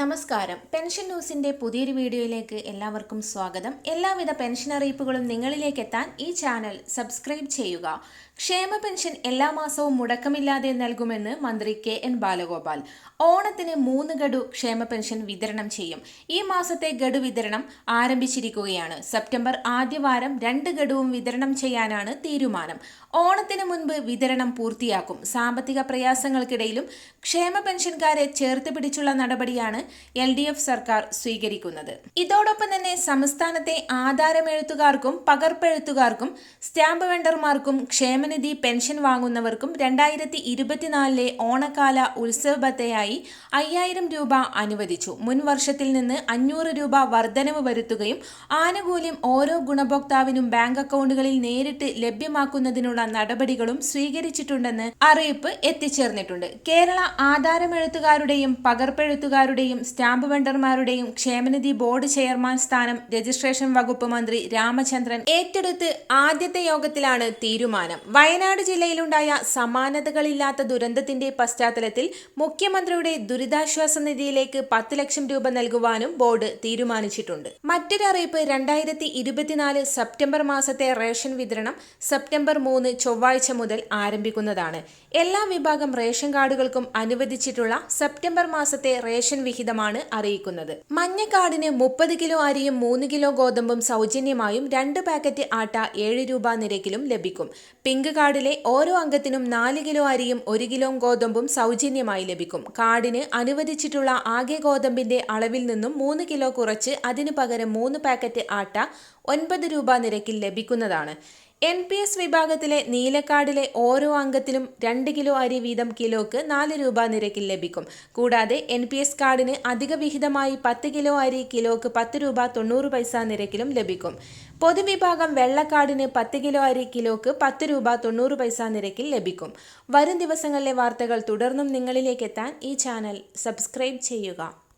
നമസ്കാരം. പെൻഷൻ ന്യൂസിന്റെ പുതിയൊരു വീഡിയോയിലേക്ക് എല്ലാവർക്കും സ്വാഗതം. എല്ലാവിധ പെൻഷൻ അറിയിപ്പുകളും നിങ്ങളിലേക്ക് എത്താൻ ഈ ചാനൽ സബ്സ്ക്രൈബ് ചെയ്യുക. ക്ഷേമ പെൻഷൻ എല്ലാ മാസവും മുടക്കമില്ലാതെ നൽകുമെന്ന് മന്ത്രി കെ എൻ ബാലഗോപാൽ. ഓണത്തിന് മൂന്ന് ഗഡു ക്ഷേമ പെൻഷൻ വിതരണം ചെയ്യും. ഈ മാസത്തെ ഗഡു വിതരണം ആരംഭിച്ചിരിക്കുകയാണ്. സെപ്റ്റംബർ ആദ്യവാരം രണ്ട് ഗഡുവും വിതരണം ചെയ്യാനാണ് തീരുമാനം. ഓണത്തിന് മുൻപ് വിതരണം പൂർത്തിയാക്കും. സാമ്പത്തിക പ്രയാസങ്ങൾക്കിടയിലും ക്ഷേമ പെൻഷൻകാരെ ചേർത്ത് പിടിച്ചുള്ള നടപടിയാണ് എൽ ഡി എഫ് സർക്കാർ സ്വീകരിക്കുന്നത്. ഇതോടൊപ്പം തന്നെ സംസ്ഥാനത്തെ ആധാരമെഴുത്തുകാർക്കും പകർപ്പെഴുത്തുകാർക്കും സ്റ്റാമ്പ് വെണ്ടർമാർക്കും ക്ഷേമനിധി പെൻഷൻ വാങ്ങുന്നവർക്കും രണ്ടായിരത്തി ഇരുപത്തിനാലിലെ ഓണക്കാല ഉത്സവ ഭത്തയായി അയ്യായിരം രൂപ അനുവദിച്ചു. മുൻ വർഷത്തിൽ നിന്ന് അഞ്ഞൂറ് രൂപ വർധനവ് വരുത്തുകയും ആനുകൂല്യം ഓരോ ഗുണഭോക്താവിനും ബാങ്ക് അക്കൗണ്ടുകളിൽ നേരിട്ട് ലഭ്യമാക്കുന്നതിനുള്ള നടപടികളും സ്വീകരിച്ചിട്ടുണ്ടെന്ന് അറിയിപ്പ് എത്തിച്ചേർന്നിട്ടുണ്ട്. കേരള ആധാരമെഴുത്തുകാരുടെയും പകർപ്പെഴുത്തുകാരുടെയും സ്റ്റാമ്പ് വെണ്ടർമാരുടെയും ക്ഷേമനിധി ബോർഡ് ചെയർമാൻ സ്ഥാനം രജിസ്ട്രേഷൻ വകുപ്പ് മന്ത്രി രാമചന്ദ്രൻ ഏറ്റെടുത്ത് ആദ്യത്തെ യോഗത്തിലാണ് തീരുമാനം. വയനാട് ജില്ലയിലുണ്ടായ സമാനതകളില്ലാത്ത ദുരന്തത്തിന്റെ പശ്ചാത്തലത്തിൽ മുഖ്യമന്ത്രിയുടെ ദുരിതാശ്വാസ നിധിയിലേക്ക് പത്ത് ലക്ഷം രൂപ നൽകുവാനും ബോർഡ് തീരുമാനിച്ചിട്ടുണ്ട്. മറ്റൊരു അറിയിപ്പ് രണ്ടായിരത്തി ഇരുപത്തിനാല് സെപ്റ്റംബർ മാസത്തെ റേഷൻ വിതരണം സെപ്റ്റംബർ മൂന്ന് ചൊവ്വാഴ്ച മുതൽ ആരംഭിക്കുന്നതാണ്. എല്ലാ വിഭാഗം റേഷൻ കാർഡുകൾക്കും അനുവദിച്ചിട്ടുള്ള സെപ്റ്റംബർ മാസത്തെ റേഷൻ വിഹിതമാണ് അറിയിക്കുന്നത് മഞ്ഞക്കാടിന് മുപ്പത് കിലോ അരിയും മൂന്ന് കിലോ ഗോതമ്പും സൗജന്യമായും രണ്ട് പാക്കറ്റ് ആട്ട ഏഴ് രൂപ നിരക്കിലും ലഭിക്കും പിങ്ക് കാർഡിലെ ഓരോ അംഗത്തിനും നാല് കിലോ അരിയും ഒരു കിലോ ഗോതമ്പും സൗജന്യമായി ലഭിക്കും കാർഡിന് അനുവദിച്ചിട്ടുള്ള ആകെ ഗോതമ്പിന്റെ അളവിൽ നിന്നും മൂന്ന് കിലോ കുറച്ച് അതിനു പകരം മൂന്ന് പാക്കറ്റ് ആട്ട ഒൻപത് രൂപ നിരക്കിൽ ലഭിക്കുന്നതാണ് എൻ പി എസ് വിഭാഗത്തിലെ നീലക്കാടിലെ ഓരോ അംഗത്തിനും രണ്ട് കിലോ അരി വീതം കിലോക്ക് നാല് രൂപ നിരക്കിൽ ലഭിക്കും. കൂടാതെ എൻ പി എസ് കാർഡിന് അധിക വിഹിതമായി പത്ത് കിലോ അരി കിലോക്ക് പത്ത് രൂപ തൊണ്ണൂറ് പൈസ നിരക്കിലും ലഭിക്കും. പൊതുവിഭാഗം വെള്ളക്കാടിന് പത്ത് കിലോ അരി കിലോക്ക് പത്ത് രൂപ തൊണ്ണൂറ് പൈസ നിരക്കിൽ ലഭിക്കും. വരും ദിവസങ്ങളിലെ വാർത്തകൾ തുടർന്നും നിങ്ങളിലേക്ക് എത്താൻ ഈ ചാനൽ സബ്സ്ക്രൈബ് ചെയ്യുക.